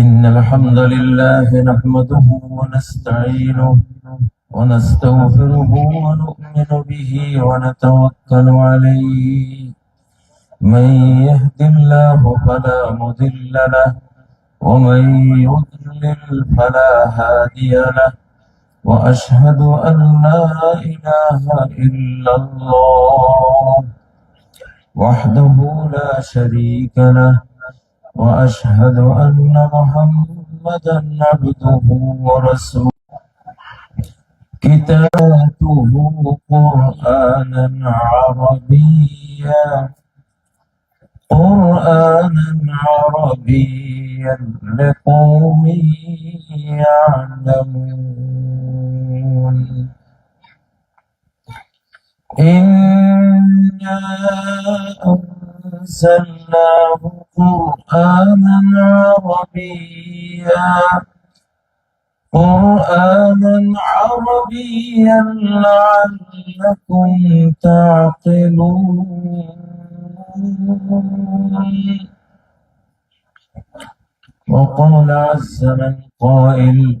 إن الحمد لله نحمده ونستعينه ونستغفره ونؤمن به ونتوكل عليه. من يهد الله فلا مضل له ومن يضلل فلا هادي له. وأشهد أن لا إله إلا الله وحده لا شريك له. وأشهد أن محمدا عبده ورسوله. كتابته قرآنا عربيا. قرآنا عربيا لقوم يعلمون. إنا أنزلناه قرآنا عربيا قرآنا عربيا لعلكم تعقلون. وقال عز من قائل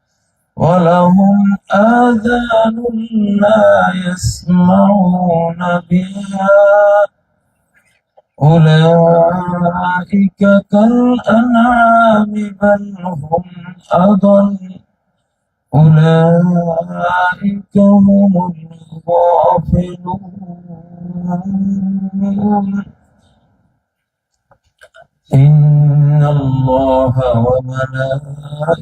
ولهم آذان لا يسمعون بها. أولئك كالأنعام بل هم أضل. أولئك هم الغافلون. إن الله وملائكته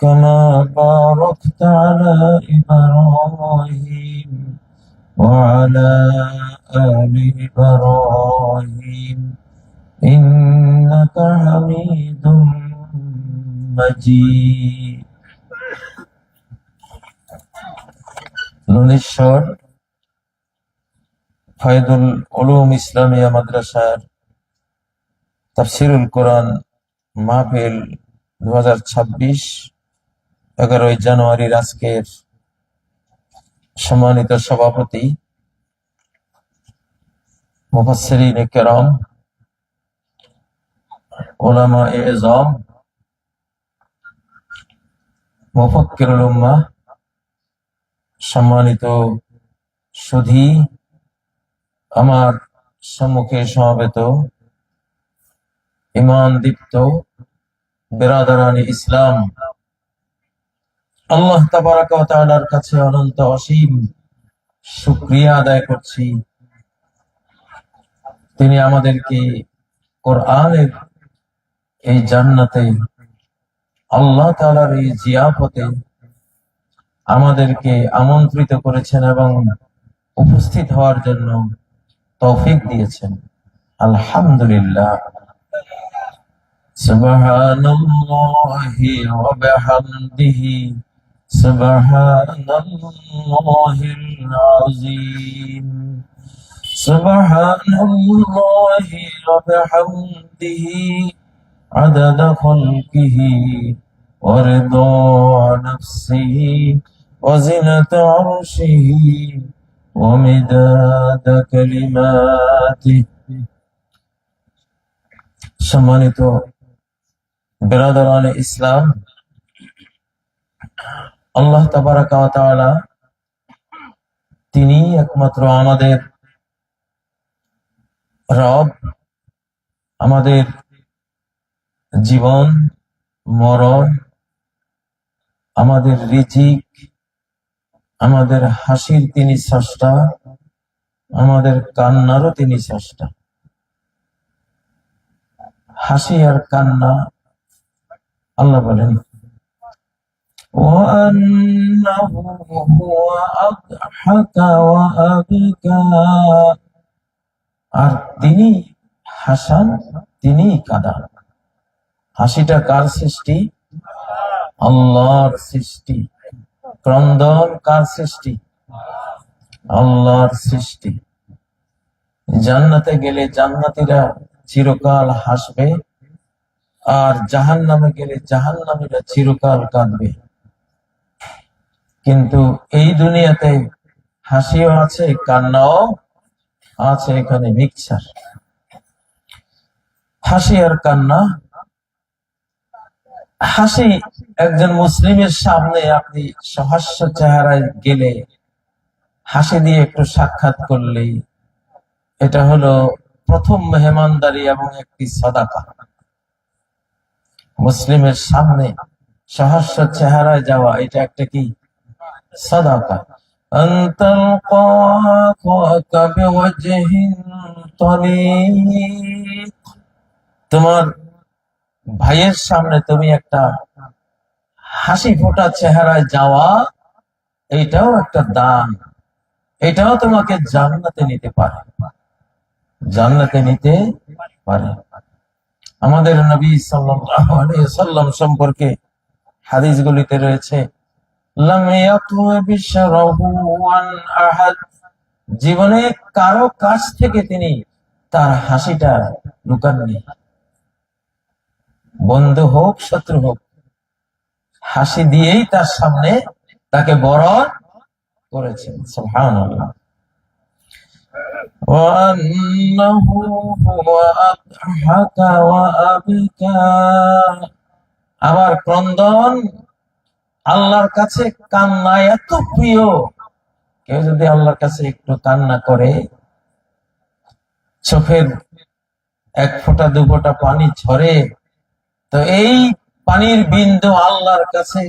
كما باركت على إبراهيم وعلى آل إبراهيم إنك حميد مجيد লুনেশ্বর ফায়দুল উলুম ইসলামিয়া মাদ্রাসার তাফসিরুল কোরআন মাহফিল দু হাজার ছাব্বিশ এগারোই জানুয়ারির আজকের সম্মানিত সভাপতি মুফাসসিরিন কেরাম ওলামা এজম, মুফাক্কিরুল উম্মাহ সম্মানিত সুধী, আমার সম্মুখে সমাবেত ইমান দীপ্ত, বেরাদারানি ইসলাম আল্লাহ তাবারাকার কাছে অনন্ত অসীম সুক্রিয়া আদায় করছি। তিনি আমাদেরকে কোরআনের এই জান্নাতে আল্লাহ তালার এই জিয়াফতে আমাদেরকে আমন্ত্রিত করেছেন এবং উপস্থিত হওয়ার জন্য তৌফিক দিয়েছেন। আলহামদুলিল্লাহ। সুবহানাল্লাহি ওয়া বিহামদিহি। سبحان الله العظيم سبحان الله وبحمده عدد خلقه ورضا نفسه وزنة عرشه ومداد كلماته সম্মানিত বেরাদরান ইসলাম আল্লাহ তাবারাকা ওয়া তাআলা তিনি একমাত্র আমাদের রব, আমাদের জীবন, মরণ, আমাদের রিজিক, আমাদের হাসির তিনি স্রষ্টা, আমাদের কান্নারও তিনি স্রষ্টা। হাসি আর কান্না, আল্লাহ বলেন وأنه هو أضحك وأبكى আর তিনি হাসান তিনি কাঁদান হাসিটা কার সৃষ্টি আল্লাহর সৃষ্টি ক্রন্দন কার সৃষ্টি আল্লাহর সৃষ্টি জান্নাতে গেলে জান্নাতীরা চিরকাল হাসবে আর জাহান নামে গেলে জাহান নামীরা চিরকাল কাঁদবে কিন্তু এই দুনিয়াতে হাসিও আছে, কান্নাও আছে, এখানে মিক্সার। হাসি আর কান্না। হাসি একজন মুসলিমের সামনে আপনি সহাস্য চেহারায় গেলে হাসি দিয়ে একটু সাক্ষাৎ করলেই এটা হলো প্রথম মেহমানদারি এবং একটি সদাকা। মুসলিমের সামনে সহস্র চেহারায় যাওয়া, এটা একটা কি? সদাকা أن تلقى أخاك بوجه طليق তোমার ভাইয়ের সামনে তুমি একটা হাসি ফোটা চেহারায় যাওয়া এটাও একটা দান এটাও তোমাকে জান্নাতে নিতে পারে জান্নাতে নিতে পারে আমাদের নবী সাল্লাল্লাহু আলাইহি সাল্লাম সম্পর্কে হাদিসগুলিতে রয়েছে লাম ইয়াতলু বিশরাহু আন আহাদ জীবনে কারো কাছ থেকে তিনি তার হাসিটা লুকাননি বন্ধু হোক শত্রু হোক হাসি দিয়েই তার সামনে তাকে বরণ করেছেন সুবহানাল্লাহ وأنه هو أضحك وأبكى আবার ক্রন্দন আল্লাহর কাছে কান্না এত প্রিয়। কেউ যদি আল্লাহর কাছে একটু কান্না করে, চোখের এক ফোঁটা, দু ফোঁটা পানি ঝরে, তো এই পানির বিন্দু আল্লাহর কাছে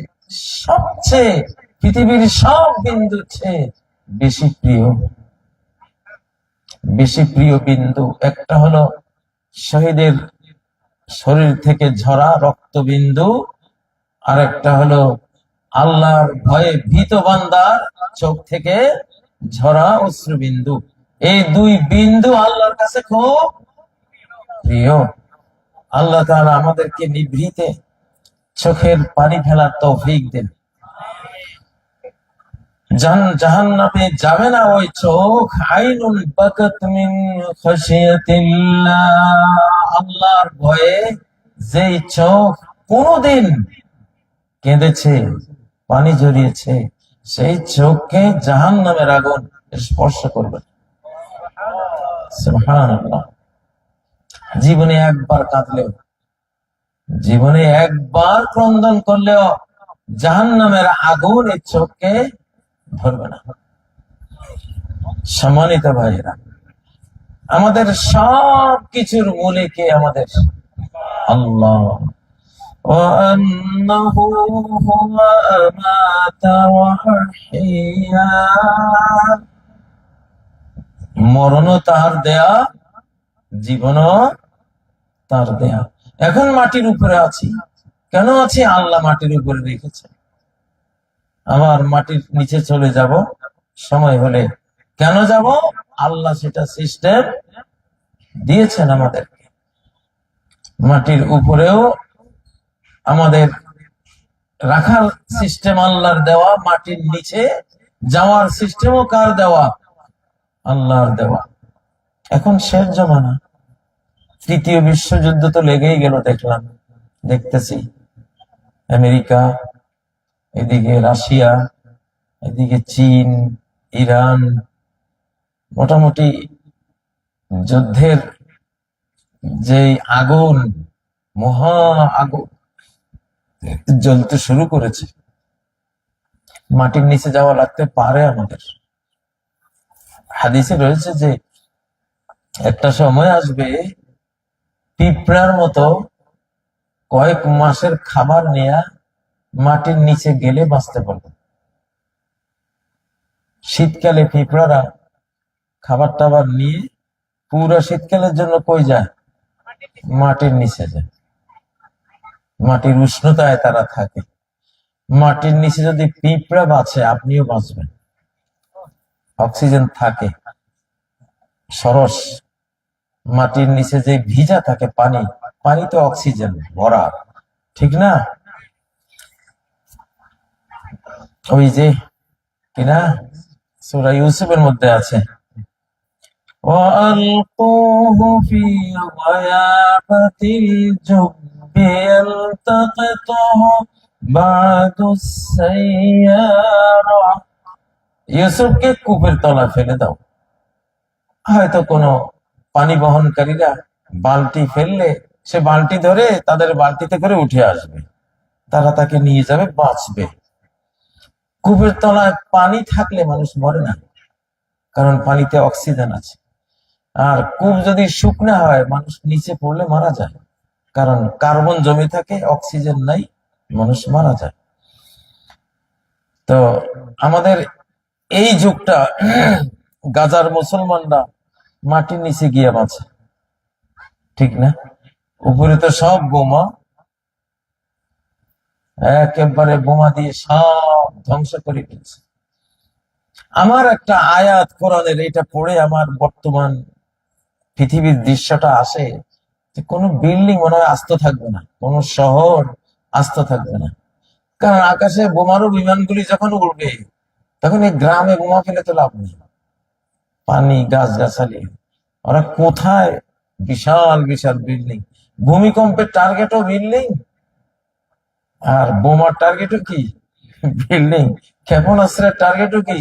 সবচেয়ে, পৃথিবীর সব বিন্দু চেয়ে বেশি প্রিয়। বেশি প্রিয় বিন্দু একটা হলো শহীদের শরীর থেকে ঝরা রক্তবিন্দু আর একটা হলো আল্লাহর ভয়ে ভীত বান্দার চোখ থেকে ঝরা অশ্রুবিন্দু। এই দুই বিন্দু আল্লাহর কাছে খুব প্রিয়। আল্লাহ তাআলা আমাদেরকে নিভৃতে চোখের পানি ফেলার তৌফিক দেন। যাবে না ওই চোখ। আইনুল আল্লাহর ভয়ে যেই চোখ কোনদিন কেঁদেছে পানি জড়িয়েছে সেই চোখকে জাহান নামের আগুন স্পর্শ করবে। জীবনে একবার কাঁদলেও, জীবনে একবার ক্রন্দন করলেও জাহান নামের আগুন এই চোখকে ধরবে না। সম্মানিত ভাইয়েরা, আমাদের সব কিছুর মূলে কে আমাদের? আল্লাহ। وأنه هو أمات وأحيا মরণও তার দেয়া জীবনও তার দেয়া এখন মাটির উপরে আছি কেন আছি আল্লাহ মাটির উপরে রেখেছে আবার মাটির নিচে চলে যাব সময় হলে কেন যাব আল্লাহ সেটা সিস্টেম দিয়েছেন আমাদেরকে মাটির উপরেও আমাদের রাখার সিস্টেম আল্লাহর দেওয়া, মাটির নিচে যাওয়ার সিস্টেমও কার দেওয়া? আল্লাহর দেওয়া। এখন শেষ জমানা। তৃতীয় বিশ্বযুদ্ধ তো লেগেই গেল, দেখলাম। দেখতেছি। আমেরিকা, এদিকে রাশিয়া, এদিকে চীন, ইরান, মোটামুটি যুদ্ধের যে আগুন, মহা আগুন জ্বলতে শুরু করেছে। মাটির নিচে যাওয়া লাগতে পারে আমাদের। হাদিসে রয়েছে যে, একটা সময় আসবে, পিঁপড়ার মতো কয়েক মাসের খাবার নেয়া মাটির নিচে গেলে বাঁচতে পারবে। শীতকালে পিঁপড়ারা খাবার টাবার নিয়ে পুরো শীতকালের জন্য কই যায়? মাটির নিচে যায়। মাটির উষ্ণতায় তারা থাকে মাটির নিচে যদি পিঁপড়া বাঁচে আপনিও বাঁচবেন অক্সিজেন থাকে সরস মাটির নিচে যে ভিজা থাকে পানি পানি তো অক্সিজেন ভরা ঠিক না ওই যে কিনা সুরা ইউসুফের মধ্যে আছে وألقوه في غيابة الجب يلتقطه بعد السيارة ইউসুফকে কূপের তলায় ফেলে দাও হয়তো কোনো পানি বহনকারীরা বালতি ফেললে সে বালতি ধরে তাদের বালতিতে করে উঠে আসবে তারা তাকে নিয়ে যাবে বাঁচবে কূপের তলায় পানি থাকলে মানুষ মরে না কারণ পানিতে অক্সিজেন আছে আর কূপ যদি শুকনা হয় মানুষ নিচে পড়লে মারা যায় কারণ কার্বন জমে থাকে, অক্সিজেন নাই, মানুষ মারা যায়। তো আমাদের এই যুগটা গাজার মুসলমানরা মাটির নিচে গিয়ে বাঁচে। ঠিক না? উপরে তো সব বোমা। একেবারে বোমা দিয়ে সব ধ্বংস করে ফেলছে। আমার একটা আয়াত কোরআনের, এটা পড়ে আমার বর্তমান পৃথিবীর দৃশ্যটা আসে। কোনো বিল্ডিং মনে হয় আস্ত থাকবে না, কোনো শহর আস্ত থাকবে না। কারণ আকাশে বোমারু বিমানগুলি যখন উড়বে, তখন এই গ্রামে বোমা ফেলে তো লাভ নেই। পানি গাছ গাছালি ওরা কোথায়? বিশাল বিশাল বিল্ডিং ভূমিকম্পের টার্গেটও বিল্ডিং আর বোমার টার্গেটও কি? বিল্ডিং ক্ষেপণাস্ত্রের টার্গেটও কি?